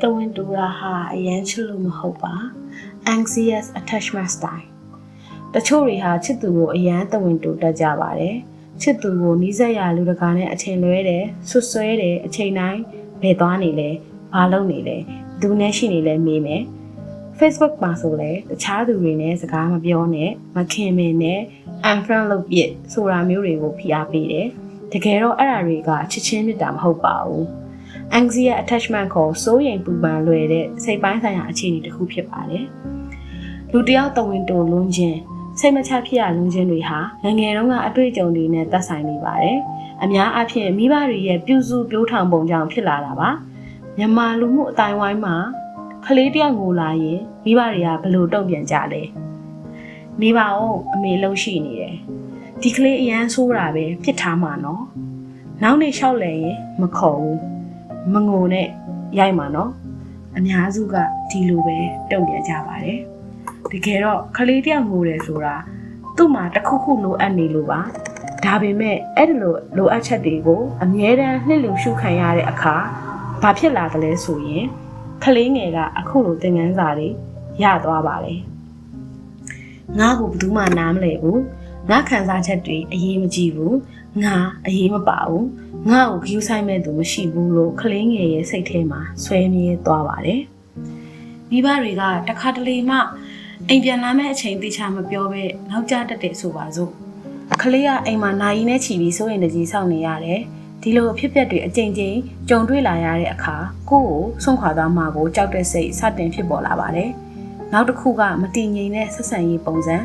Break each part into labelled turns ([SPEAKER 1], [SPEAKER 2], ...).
[SPEAKER 1] တဝင်းတူရာဟာအရန်ချစ်လို့မဟုတ်ပါ anxious attachment style တချို့တွေဟာချစ်သူကိုအရန်တဝင်းတူတတ်ကြပါတယ်ချစ်သူကိုနီးစပ်ရာလူတကာနဲ့အချိန်လွဲတယ်ဆွဆွဲတယ်အချိန်တိုင်းဘယ်သွားနေလဲဘာလုပ်နေလဲဒူနဲ့ရှိနေလဲမေးမယ် Facebook မှာဆိုလဲတခြားသူတွေနဲ့စကားမပြောနဲ့မခင်မင်နဲ့ unfriend လုပ်ပြစ်ဆိုတာမျိုးတွေကိုဖိအားပေးတယ် တကယ်တော့အဲ့ဒါတွေကချစ်ချင်းမြတ်တာမဟုတ်ပါဘူး anxiety attachment ကိုစိုးရိမ်ပူပန်လွယ်တဲ့စိတ်ပိုင်းဆိုင်ရာအခြေအနေတစ်ခုဖြစ်ပါတယ်လူတစ်ယောက်တဝင်တိုလွန်းခြင်းစိတ်မချဖြစ်ရလွန်းခြင်းတွေဟာငယ်ငယ်တုန်းကအတွေ့အကြုံတွေနဲ့သက်ဆိုင်နေပါတယ်အများအားဖြင့်မိဘတွေရဲ့ပြုစုပြောထောင်ပုံကြောင့်ဖြစ်လာတာပါမြန်မာလူမှုအတိုင်းဝိုင်းမှာကလေးတယောက်ငိုလာရင်မိဘတွေကဘယ်လိုတုံ့ပြန်ကြလဲနေပါဦးအမေလှုပ်ရှိနေတယ် ဒီကလေးအရန်ဆိုးတာပဲဖြစ်ထားမှာနော်နောက်နေ့လျှောက်လဲရင်မခေါ်ဘူးမငိုနဲ့ရိုက်မှာနော်အများစုကဒီလိုပဲတုံ့ပြန်ကြပါတယ်တကယ်တော့ကလေးတယောက်ငိုတယ်ဆိုတာသူ့မှာတစ်ခုခုလိုအပ်နေလို့ပါဒါပေမဲ့အဲ့ဒီလိုလိုအပ်ချက်တွေကိုအမြဲတမ်းလှစ်လူရှုခံရတဲ့အခါဘာဖြစ်လာသလဲဆိုရင်ကလေးငယ်ကအခုလိုသင်ခန်းစာတွေရသွားပါတယ်ငါ့ကိုဘယ်သူမှနားမလဲဘူး ငါခံစားချက်တွေအရေးမကြီးဘူးငါအရေးမပါဘူးငါ့ကိုဂယူးဆိုင်မဲ့သူမရှိဘူးလို့ကလေးငယ်ရဲ့စိတ်ထဲမှာဆွဲမြဲသွားပါတယ်မိဘတွေကတခါတလေမှအိမ်ပြန်လာမဲ့အချိန်သိချမပြောပဲနောက်ကျတတ်တယ်ဆိုပါစို့ကလေးကအိမ်မှာနိုင်နဲ့ချီပြီးစိုးရင်တကြီးစောင့်နေရတယ်ဒီလိုအဖြစ်အပျက်တွေအကြိမ်ကြိမ်ကြုံတွေ့လာရတဲ့အခါကိုယ့်ကိုဆုံးခွာသွားမှာကိုကြောက်တဲ့စိတ်စတင်ဖြစ်ပေါ်လာပါတယ်နောက်တစ်ခုကမတည်ငြိမ်တဲ့ဆက်ဆံရေးပုံစံ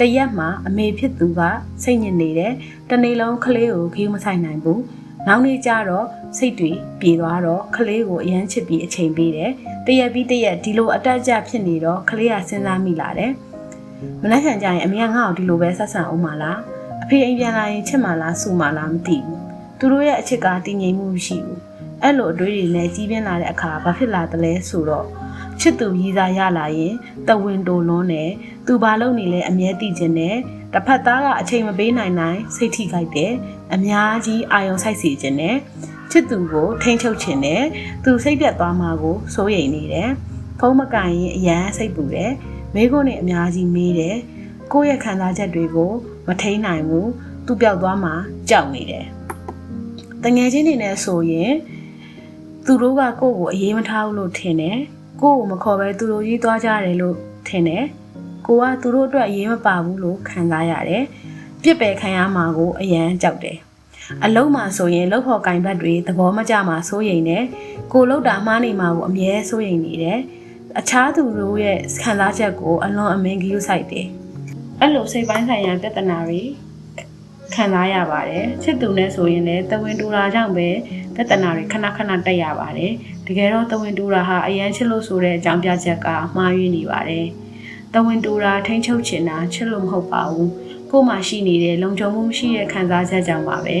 [SPEAKER 1] တရက်မှာအမေဖြစ်သူကစိတ်ညစ်နေတယ်တနေ့လုံးကလေးကိုခေးမဆိုင်နိုင်ဘူးနောက်နေ့ကျတော့စိတ်တွေပြေသွားတော့ကလေးကိုအရန်ချစ်ပြီးအချိန်ပေးတယ်တရက်ပြီးတရက်ဒီလိုအတက်အကျဖြစ်နေတော့ကလေးကစဉ်းစားမိလာတယ်မနှက်ခံကြရင်အမေကငါ့ကိုဒီလိုပဲဆက်ဆံအောင်မလားအဖေအိမ်ပြန်လာရင်ချစ်မလားစူမလားမသိဘူးသူတို့ရဲ့အချစ်ကတည်ငြိမ်မှုမရှိဘူးအဲ့လိုအတွေးတွေနဲ့ကြီးပြင်းလာတဲ့အခါဘာဖြစ်လာသလဲဆိုတော့ ချစ်သူရည်စားရလာရင်တဝင်းတိုလွန်းနဲ့သူဘာလုပ်နေလဲအမြဲတည်ခြင်းနဲ့တစ်ဖက်သားကအချိန်မပေးနိုင်နိုင်စိတ်ထိခိုက်တယ်အများကြီးအာယုံဆိုင်စီခြင်းနဲ့ချစ်သူကိုထိန်းချုပ်ခြင်းနဲ့သူစိတ်ပြတ်သွားမှာကိုစိုးရိမ်နေတယ်ဖုံးမကင်ရင်အရန်စိတ်ပူတယ်မိကုန်းနဲ့အများကြီးမေးတယ်ကိုယ့်ရဲ့ခံစားချက်တွေကိုမထိန်နိုင်ဘူးသူပြောက်သွားမှာကြောက်နေတယ်တငယ်ချင်းတွေနဲ့ဆိုရင်သူတို့ကကိုယ့်ကိုအေးမထားဘူးလို့ထင်တယ် ကိုယ့်ကိုမခေါ်ပဲသူတို့ကြီးသွားကြတယ်လို့ထင်တယ်ကိုကသူတို့အတွက်အရေးမပါဘူးလို့ခံစားရတယ်ပြစ်ပယ်ခံရမှာကိုအရန်ကြောက်တယ်အလုံးမှာဆိုရင်လောက်ဖို့ကင်ဘတ်တွေသဘောမကျမှာစိုးရိမ်တယ်ကိုလောက်တာမှားနေမှာကိုအမြဲစိုးရိမ်နေတယ်အခြားသူတို့ရဲ့ခံစားချက်ကိုအလွန်အမင်းဂရုစိုက်တယ်အဲ့လိုစိတ်ပိုင်းဆိုင်ရာပြဿနာတွေ ခံစားရပါတယ်ချစ်သူနဲ့ဆိုရင်လည်းတဝင်းတူတာကြောင့်ပဲပြဿနာတွေခဏခဏတက်ရပါတယ်တကယ်တော့တဝင်းတူတာဟာအရန်ချစ်လို့ဆိုတဲ့အကြောင်းပြချက်ကမှားယွင်းနေပါတယ်တဝင်းတူတာထိန်းချုပ်ချင်တာချစ်လို့မဟုတ်ပါဘူးကို့မှာရှိနေတဲ့လုံခြုံမှုမရှိတဲ့ခံစားချက်ကြောင့်ပါပဲ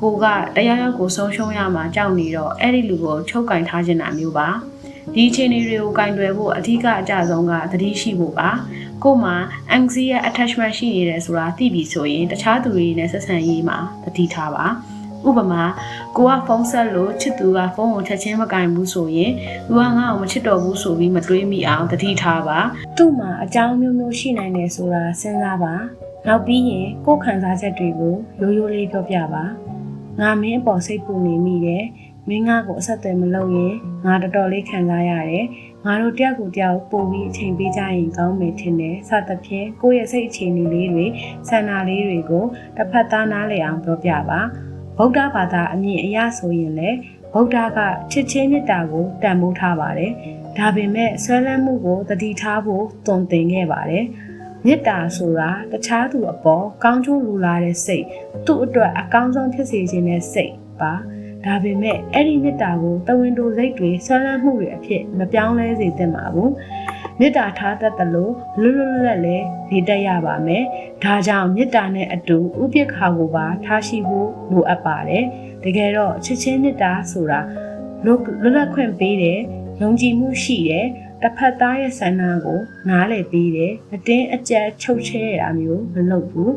[SPEAKER 1] ကိုကတရားရောက်ကိုဆုံးရှုံးရမှာကြောက်နေတော့အဲ့ဒီလူကိုချုပ်ကင်ထားခြင်းတာမျိုးပါဒီအခြေအနေတွေကိုကင်တွယ်ဖို့အထူးအကြဆုံးကသတိရှိဖို့ပါ ကို့မှာ anxiety attachment ရှိနေတယ်ဆိုတာသိပြီဆိုရင်တခြားသူတွေနဲ့ဆက်ဆံရေးမှာသတိထားပါဥပမာကိုကဖုန်းဆက်လို့ချစ်သူကဖုန်းကိုချက်ချင်းမကင်ဘူးဆိုရင်သူကငါ့ကိုမချစ်တော့ဘူးဆိုပြီးမတွေးမိအောင်သတိထားပါသူ့မှာအကြောင်းမျိုးမျိုးရှိနိုင်တယ်ဆိုတာစဉ်းစားပါနောက်ပြီးရင်ကိုယ်ခံစားချက်တွေကိုရိုးရိုးလေးပြောပြပါငါမင်းအပေါ်စိတ်ပူနေမိတယ်မင်းငါ့ကိုအဆက်အသွယ်မလုပ်ရင်ငါတော်တော်လေးခံစားရတယ် ငါတို့တယောက်ကိုတယောက်ပို့ပြီးအချိန်ပေးကြရင်ကောင်းမယ်ထင်တယ်စသဖြင့်ကိုယ့်ရဲ့စိတ်အခြေအနေလေးတွေဆန္ဒလေးတွေကိုတစ်ဖက်သားနားလည်အောင်ပြောပြပါဗုဒ္ဓဘာသာအမြင်အရဆိုရင်လည်းဗုဒ္ဓကချစ်ချင်းမေတ္တာကိုတန်ဖိုးထားပါတယ်ဒါပေမဲ့ဆွဲလန်းမှုကိုတတိထားဖို့တုံသင်ခဲ့ပါတယ်မေတ္တာဆိုတာတခြားသူအပေါ်ကောင်းကျိုးလူလာတဲ့စိတ်သူ့အတွက်အကောင်းဆုံးဖြစ်စေခြင်းတဲ့စိတ်ပါ ဒါပေမဲ့အဲ့ဒီမေတ္တာကိုတဝင်းတိုစိတ်တွေဆွမ်းလန်းမှုတွေအဖြစ်မပြောင်းလဲစေသင့်ပါဘူးမေတ္တာထားတတ်တယ်လို့လွတ်လွတ်လပ်လည်းနေတတ်ရပါမယ်ဒါကြောင့်မေတ္တာနဲ့အတူဥပိ္ပခါကိုပါထားရှိဖို့လိုအပ်ပါတယ်တကယ်တော့ချစ်ချင်းမေတ္တာဆိုတာလွတ်လပ်ခွင့်ပေးတယ်ယုံကြည်မှုရှိတယ်တစ်ဖက်သားရဲ့ဆန္ဒကိုနားလည်ပေးတယ်အတင်းအကျပ်ချုပ်ချဲရတာမျိုးမလုပ်ဘူး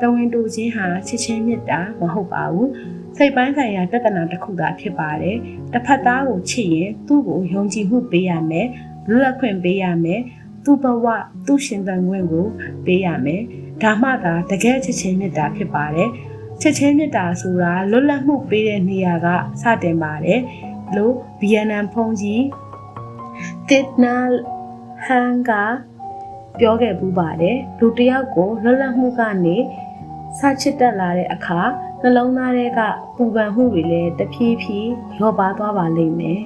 [SPEAKER 1] တဝင်းတူချင်းဟာချစ်ချင်းမေတ္တာမဟုတ်ပါဘူး စိတ်ပိုင်းဆိုင်ရာပြဿနာတစ်ခုသာဖြစ်ပါတယ်တစ်ဖက်သားကိုချစ်ရင်သူ့ကိုယုံကြည်မှုပေးရမယ်လွတ်လပ်ခွင့်ပေးရမယ်သူ့ဘဝသူ့ရှင်သန်ခွင့်ကိုပေးရမယ်ဒါမှသာတကယ်ချစ်ချင်းမေတ္တာဖြစ်ပါတယ်ချစ်ချင်းမေတ္တာဆိုတာလွတ်လပ်မှုပေးတဲ့နေရာကစတင်ပါတယ်လို့ဗီယက်နမ်ဖုန်ကြီးတစ်နာဟန်ကပြောခဲ့ပူးပါတယ်လူတစ်ယောက်ကိုလွတ်လပ်မှုကနေစချစ်တက်လာတဲ့အခါ နှလုံးသားထဲကပူပန်မှုတွေလည်းတဖြည်းဖြည်းလျော့ပါသွားပါလိမ့်မယ်